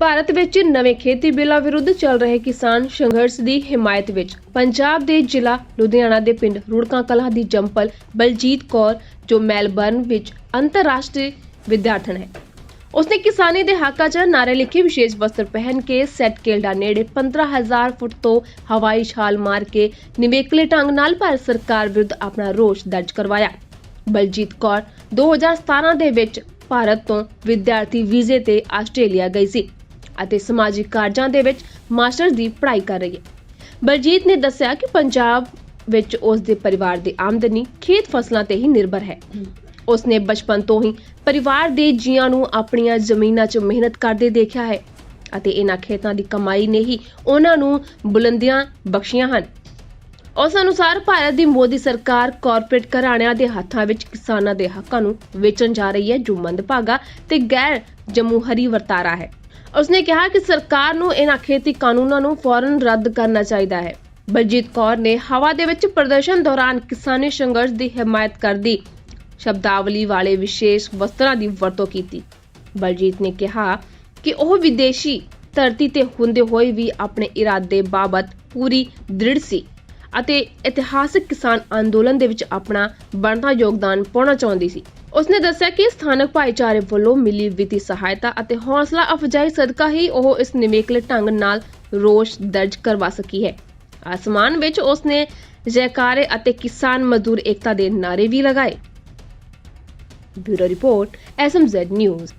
ਭਾਰਤ ਵਿੱਚ ਨਵੇਂ ਖੇਤੀ ਬਿੱਲਾਂ ਵਿਰੁੱਧ ਚੱਲ ਰਹੇ ਕਿਸਾਨ ਸੰਘਰਸ਼ ਦੀ ਹਮਾਇਤ ਵਿੱਚ ਪੰਜਾਬ ਦੇ ਜ਼ਿਲ੍ਹਾ ਲੁਧਿਆਣਾ ਦੇ ਪਿੰਡ ਰੁੜਕਾ ਕਲਾਂ ਦੀ ਜੰਪਲ ਬਲਜੀਤ ਕੌਰ, ਜੋ ਮੈਲਬਰਨ ਵਿੱਚ ਅੰਤਰਰਾਸ਼ਟਰੀ ਵਿਦਿਆਰਥਣ ਹੈ। ਉਸਨੇ ਕਿਸਾਨੀ ਦੇ ਹੱਕਾਂ 'ਚ ਨਾਰੇ ਲਿਖੇ ਵਿਸ਼ੇਸ਼ ਵਸਤਰ ਪਹਿਨ ਕੇ ਸੈਟ ਕੇਲਡਾ ਨੇੜੇ 15000 ਫੁੱਟ ਤੋਂ ਹਵਾਈ ਛਾਲ ਮਾਰ ਕੇ ਨਿਵੇਕਲੇ ਢੰਗ ਨਾਲ ਭਾਰਤ ਸਰਕਾਰ ਵਿਰੁੱਧ ਆਪਣਾ ਰੋਸ ਦਰਜ ਕਰਵਾਇਆ। ਬਲਜੀਤ ਕੌਰ 2017 ਦੇ ਵਿੱਚ ਭਾਰਤ ਤੋਂ ਵਿਦਿਆਰਥੀ ਵੀਜ਼ੇ ਤੇ ਆਸਟ੍ਰੇਲੀਆ ਗਈ ਸੀ। ਅਤੇ ਸਮਾਜਿਕ ਕਾਰਜਾਂ ਦੇ ਵਿੱਚ ਮਾਸਟਰਜ਼ ਦੀ ਪੜ੍ਹਾਈ ਕਰ ਰਹੀ ਹੈ। ਬਲਜੀਤ ਨੇ ਦੱਸਿਆ ਕਿ ਪੰਜਾਬ ਵਿੱਚ ਉਸ ਦੇ ਪਰਿਵਾਰ ਦੀ ਆਮਦਨੀ ਖੇਤ ਫਸਲਾਂ ਤੇ ਹੀ ਨਿਰਭਰ ਹੈ। ਉਸਨੇ ਬਚਪਨ ਤੋਂ ਹੀ ਪਰਿਵਾਰ ਦੇ ਜੀਆਂ ਨੂੰ ਆਪਣੀਆਂ ਜ਼ਮੀਨਾਂ 'ਚ ਮਿਹਨਤ ਕਰਦੇ ਦੇਖਿਆ ਹੈ ਅਤੇ ਇਹਨਾਂ ਖੇਤਾਂ ਦੀ ਕਮਾਈ ਨੇ ਹੀ ਉਹਨਾਂ ਨੂੰ ਬੁਲੰਦੀਆਂ ਬਖਸ਼ੀਆਂ ਹਨ। ਉਸ ਅਨੁਸਾਰ ਭਾਰਤ ਦੀ ਮੋਦੀ ਸਰਕਾਰ ਕਾਰਪੋਰੇਟ ਘਰਾਣਿਆਂ ਦੇ ਹੱਥਾਂ ਵਿੱਚ ਕਿਸਾਨਾਂ ਦੇ ਹੱਕਾਂ ਨੂੰ ਵੇਚਣ ਜਾ ਰਹੀ ਹੈ, ਜੋ ਮੰਦਭਾਗਾ ਤੇ ਗੈਰ ਜਮਹੂਰੀ ਵਰਤਾਰਾ ਹੈ। ਉਸਨੇ ਕਿਹਾ ਕਿ ਸਰਕਾਰ ਨੂੰ ਇਹਨਾਂ ਖੇਤੀ ਕਾਨੂੰਨਾਂ ਨੂੰ ਫੌਰਨ ਰੱਦ ਕਰਨਾ ਚਾਹੀਦਾ ਹੈ। ਬਲਜੀਤ ਕੌਰ ਨੇ ਹਵਾ ਦੇ ਵਿੱਚ ਪ੍ਰਦਰਸ਼ਨ ਦੌਰਾਨ ਕਿਸਾਨੀ ਸੰਘਰਸ਼ ਦੀ ਹਮਾਇਤ ਕਰਦੀ ਸ਼ਬਦਾਵਲੀ ਵਾਲੇ ਵਿਸ਼ੇਸ਼ ਵਸਤਰਾਂ ਦੀ ਵਰਤੋਂ ਕੀਤੀ। ਬਲਜੀਤ ਨੇ ਕਿਹਾ ਕਿ ਉਹ ਵਿਦੇਸ਼ੀ ਧਰਤੀ ਤੇ ਹੁੰਦੇ ਹੋਏ ਵੀ ਆਪਣੇ ਇਰਾਦੇ ਬਾਬਤ ਪੂਰੀ ਦ੍ਰਿੜ ਸੀ। ਅਤੇ ਇਤਿਹਾਸਕ ਕਿਸਾਨ ਅੰਦੋਲਨ ਦੇ ਵਿੱਚ ਆਪਣਾ ਬਣਦਾ ਯੋਗਦਾਨ ਪਾਉਣਾ ਚਾਹੁੰਦੀ ਸੀ। ਉਸਨੇ ਦੱਸਿਆ ਕਿ ਸਥਾਨਕ ਭਾਈਚਾਰੇ ਵੱਲੋਂ ਮਿਲੀ ਵਿੱਤੀ ਸਹਾਇਤਾ ਅਤੇ ਹੌਸਲਾ ਅਫਜਾਈ ਸਦਕਾ ਹੀ ਉਹ ਇਸ ਨਿਵੇਕਲੇ ਢੰਗ ਨਾਲ ਰੋਸ਼ ਦਰਜ ਕਰਵਾ ਸਕੀ ਹੈ। ਆਸਮਾਨ ਵਿੱਚ ਉਸਨੇ ਜੈਕਾਰੇ ਅਤੇ ਕਿਸਾਨ ਮਜ਼ਦੂਰ ਏਕਤਾ ਦੇ ਨਾਰੇ ਵੀ ਲਗਾਏ। Bureau report, SMZ news.